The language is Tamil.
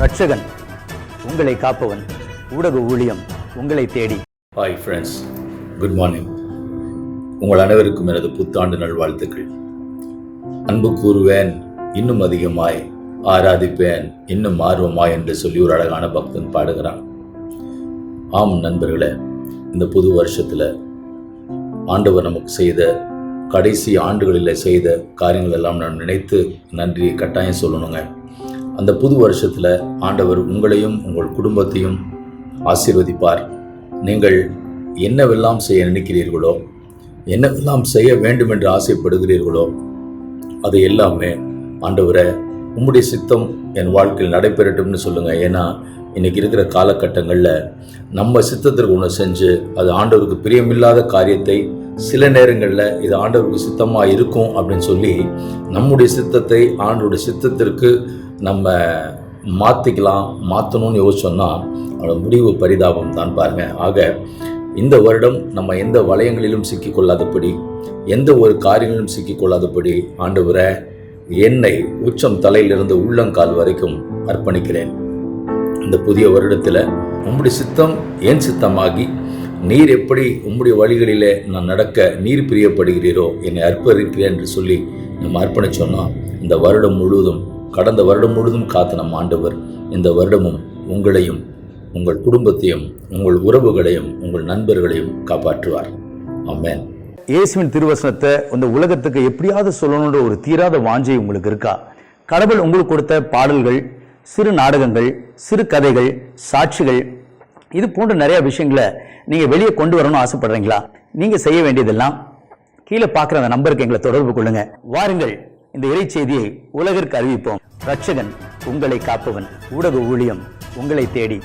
ரட்சகன் உங்களை காப்பவன் ஊடக ஊழியம் உங்களை தேடி. ஹாய் ஃப்ரெண்ட்ஸ் குட் மார்னிங் உங்கள் அனைவருக்கும் எனது புத்தாண்டு நல்வாழ்த்துக்கள். அன்பு கூறுவேன் இன்னும் அதிகமாய் ஆராதிப்பேன் இன்னும் ஆர்வமாய் என்று சொல்லி ஒரு அழகான பக்தன் பாடுகிறான். ஆம் நண்பர்களே இந்த புது வருஷத்தில் ஆண்டவர் நமக்கு செய்த கடைசி ஆண்டுகளில் செய்த காரியங்கள் எல்லாம் நான் நினைத்து நன்றி கட்டாயம் சொல்லணுங்க. அந்த புது வருஷத்தில் ஆண்டவர் உங்களையும் உங்கள் குடும்பத்தையும் ஆசீர்வதிப்பார். நீங்கள் என்னவெல்லாம் செய்ய நினைக்கிறீர்களோ என்னவெல்லாம் செய்ய வேண்டும் என்று ஆசைப்படுகிறீர்களோ அது எல்லாமே ஆண்டவரை உம்முடைய சித்தம் என் வாழ்க்கையில் நடைபெறட்டும்னு சொல்லுங்கள் ஏன்னா இன்றைக்கி இருக்கிற காலகட்டங்களில் நம்ம சித்தத்திற்கு ஒன்று செஞ்சு அது ஆண்டவருக்கு பிரியமில்லாத காரியத்தை சில நேரங்களில் இது ஆண்டவருக்கு சித்தமாக இருக்கும் அப்படின்னு சொல்லி நம்முடைய சித்தத்தை ஆண்டவருடைய சித்தத்திற்கு நம்ம மாற்றிக்கலாம் மாற்றணும்னு யோசிச்சோம்னா அதோட முடிவு பரிதாபம் தான் பாருங்க. ஆக இந்த வருடம் நம்ம எந்த வளையங்களிலும் சிக்கிக்கொள்ளாதபடி எந்த ஒரு காரியங்களிலும் சிக்கிக்கொள்ளாதபடி ஆண்டவரை என்னை உச்சம் தலையிலிருந்து உள்ளங்கால் வரைக்கும் அர்ப்பணிக்கிறேன். இந்த புதிய வருடத்தில் உம்முடைய சித்தம் என் சித்தமாகி நீர் எப்படி உம்முடைய வழிகளிலே நான் நடக்க நீர் பிரியப்படுகிறீரோ என்னை அர்ப்பணிக்கிறேன் என்று சொல்லி நம்ம அர்ப்பணிச்சோன்னா இந்த வருடம் முழுவதும் கடந்த வருடம் முழுவதும் காத்த நம் ஆண்டவர். இந்த வருடமும் உங்களையும் உங்கள் குடும்பத்தையும் உங்கள் உறவுகளையும் உங்கள் நண்பர்களையும் காப்பாற்றுவார். அம்மேன் இயேசுவின் திருவசனத்தை இந்த உலகத்துக்கு எப்படியாவது சொல்லணுன்ற ஒரு தீராத வாஞ்சை உங்களுக்கு இருக்கா? கடவுள் உங்களுக்கு கொடுத்த பாடல்கள் சிறு நாடகங்கள் சிறு கதைகள் சாட்சிகள் இது போன்ற நிறைய விஷயங்களை நீங்க வெளியே கொண்டு வரணும்னு ஆசைப்படுறீங்களா? நீங்க செய்ய வேண்டியதெல்லாம் கீழே பார்க்குற அந்த நம்பருக்கு எங்களை தொடர்பு கொள்ளுங்க. வாருங்கள் இந்த இறை செய்தியை உலகிற்கு அறிவிப்போம். ரட்சகன் உங்களை காப்பவன் ஊடக ஊழியம் உங்களை தேடி.